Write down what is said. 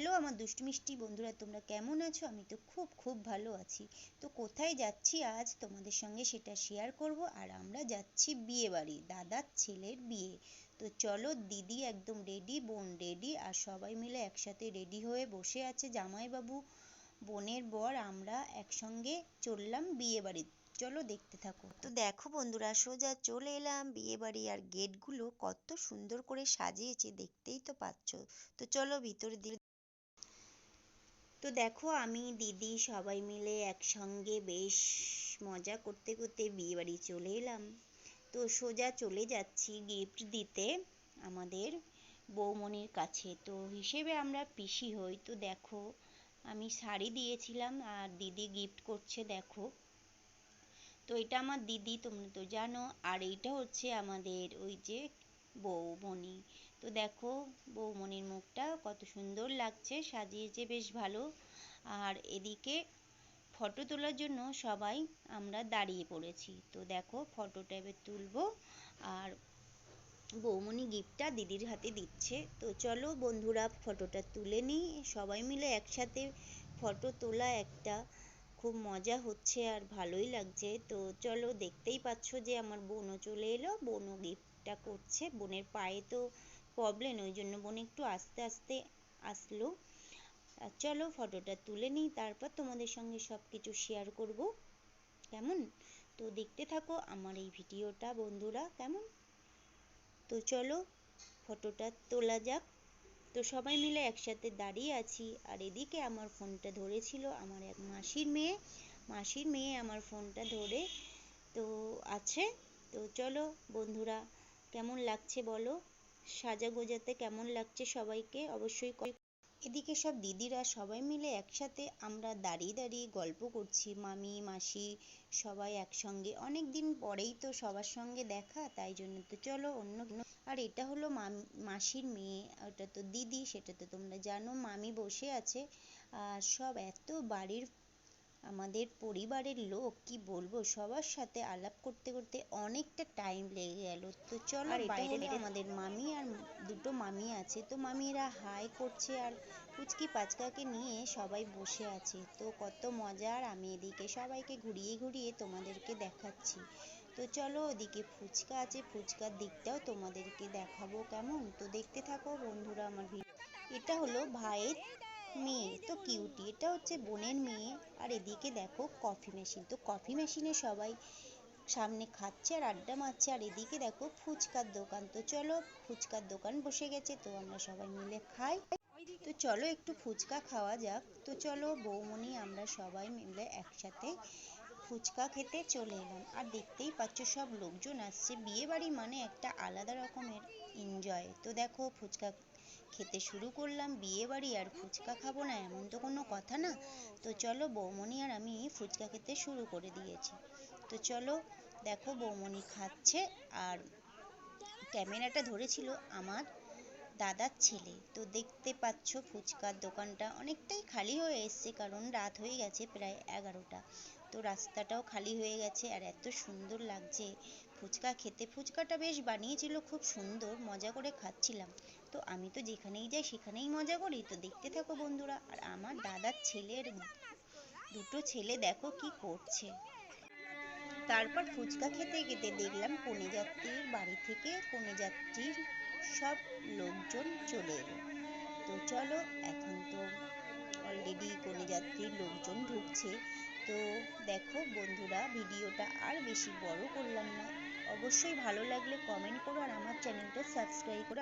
Hello, আমার দুষ্টু মিষ্টি বন্ধুরা, তোমরা কেমন আছো? আমি তো খুব খুব ভালো আছি। তো কোথায় যাচ্ছি আজ? তোমাদের সঙ্গে সেটা শেয়ার করব। আর আমরা যাচ্ছি বিয়ে বাড়ি, দাদার ছেলের বিয়ে। তো চলো, দিদি একদম রেডি বোন রেডি আর সবাই মিলে একসাথে রেডি হয়ে বসে আছে জামাইবাবু, বোনের বর। আমরা একসঙ্গে চললাম বিয়ে বাড়ি। চলো, দেখতে থাকো। তো দেখো বন্ধুরা, সোজা চলে এলাম বিয়ে বাড়ি, আর গেটগুলো কত সুন্দর করে সাজিয়েছে, দেখতেই তো পাচ্ছ। তো চলো ভিতরে দিয়ে তো দেখো, আমি, দিদি সবাই মিলে একসঙ্গে বেশ মজা করতে করতে বিয়ে বাড়ি চলে এলাম। তো সোজা চলে যাচ্ছি গিফট দিতে আমাদের বৌমনির কাছে। তো হিসেবে আমরা পিসি হই। তো দেখো, আমি শাড়ি দিয়েছিলাম আর দিদি গিফট করছে, দেখো। তো এটা আমার দিদি, তোমরা তো জানো। আর এইটা হচ্ছে আমাদের ওই যে বৌমণি তো দেখো বৌমণির মুখটা কত সুন্দর লাগছে, সাজিয়েছে বেশ ভালো। আর এদিকে ফটো তোলার জন্য সবাই আমরা দাঁড়িয়ে পড়েছি। তো দেখো ফটোটা এবার তুলবো। আর বৌমণি গিফটটা দিদির হাতে দিচ্ছে। তো চলো বন্ধুরা ফটোটা তুলে নিই। সবাই মিলে একসাথে ফটো তোলা একটা খুব মজা হচ্ছে আর ভালোই লাগছে। তো চলো দেখতেই পাচ্ছ যে আমার বোনও চলে এলো। বোনও গিফটটা করছে। বোনের পায়ে তো প্রবলেম ওই জন্য বোন একটু আস্তে আস্তে আসলো। আর চলো ফটোটা তুলে নিই, তারপর তোমাদের সঙ্গে সব কিছু শেয়ার করব। কেমন? তো দেখতে থাকো আমার এই ভিডিওটা, বন্ধুরা, কেমন? তো চলো ফটোটা তোলা যাক। তো সবাই মিলে একসাথে দাঁড়িয়ে আছি, আর এদিকে আমার ফোনটা ধরেছিল আমার এক মাসির মেয়ে। মাসির মেয়ে আমার ফোনটা ধরে তো আছে। তো চলো বন্ধুরা, কেমন লাগছে বলো? সাজা গোজাতে কেমন লাগছে সবাইকে অবশ্যই এদিকে সব দিদিরা সবাই মিলে একসাথে আমরা দাঁড়িয়ে দাঁড়িয়ে গল্প করছি। মামি, মাসি সবাই একসঙ্গে। অনেক দিন পরেই তো সবার সঙ্গে দেখা, তাই জন্য তো চলো অন্য আর এটা হলো মাসির মেয়ে, ওটা তো দিদি, সেটা তো তোমরা জানো। মামি বসে আছে, আর সব এত বাড়ির আমাদের পরিবারের লোক কি বলব? সবার সাথে আলাপ করতে করতে অনেকটা টাইম লেগে গেল। তো চলো বাইরে আমাদের মামি আর দুটো মামি আছে। তো মামিরা হাই করছে আর পুচকি পাচকাকে নিয়ে সবাই বসে আছে। তো কত মজার আমি এদিকে সবাইকে ঘুরিয়ে ঘুরিয়ে তোমাদেরকে দেখাচ্ছি। তো চলো ওদিকে ফুচকা আছে ফুচকার দিকটাও তোমাদেরকে দেখাবো কেমন? তো দেখতে থাকো বন্ধুরা আমার ভিডিও। এটা হলো ভাইয়ের মেয়ে, তো কিউটি এটা হচ্ছে বোনের মেয়ে। আর এদিকে দেখো কফি মেশিন তো কফি মেশিনে সবাই সামনে খাচ্ছে আর আড্ডা মারছে। আর এদিকে দেখো ফুচকার দোকান, তো চলো ফুচকার দোকান বসে গেছে, তো আমরা সবাই মিলে খাই। তো চলো একটু ফুচকা খাওয়া যাক। তো চলো বৌমনি আমরা সবাই মিলে একসাথে ফুচকা খেতে চলে এলাম। আর দেখতেই পাচ্ছ সব লোকজন আসছে। বিয়ে বাড়ি মানে একটা আলাদা রকমের এনজয় তো দেখো ফুচকা খেতে শুরু করলাম, বিয়ে বাড়ি আর ফুচকা খাব না এমন তো কোনো কথা না। তো চলো বৌমনি আর আমি ফুচকা খেতে শুরু করে দিয়েছি। তো চলো দেখো বৌমনি খাচ্ছে আর ক্যামেরাটা ধরেছিল আমার। দাদার ছেলে। তো দেখতে পাচ্ছ ফুচকার দোকানটা অনেকটাই খালি হয়ে এসছে, কারণ রাত হয়ে গেছে প্রায় এগারোটা। তো রাস্তাটাও খালি হয়ে গেছে আর এত সুন্দর লাগছে। ফুচকা খেতে। ফুচকাটা বেশ বানিয়েছিল, খুব সুন্দর, মজা করে খাচ্ছিলাম। তো আমি তো যেখানেই যাই সেখানেই মজা করি। তো দেখতে থাকো বন্ধুরা, আর আমার দাদার ছেলের দুটো ছেলে দেখো কি করছে। তারপর ফুচকা খেতে খেতে দেখলাম কনে যাত্রীর বাড়ি থেকে কনে যাত্রীর সব লোকজন চলে এলো। তো চলো, এখন তো অলরেডি কনে যাত্রীর লোকজন ঢুকছে। তো দেখো বন্ধুরা, ভিডিওটা আর বেশি বড় করলাম না। অবশ্যই ভালো লাগলে কমেন্ট করো আর আমার চ্যানেলটা সাবস্ক্রাইব করে।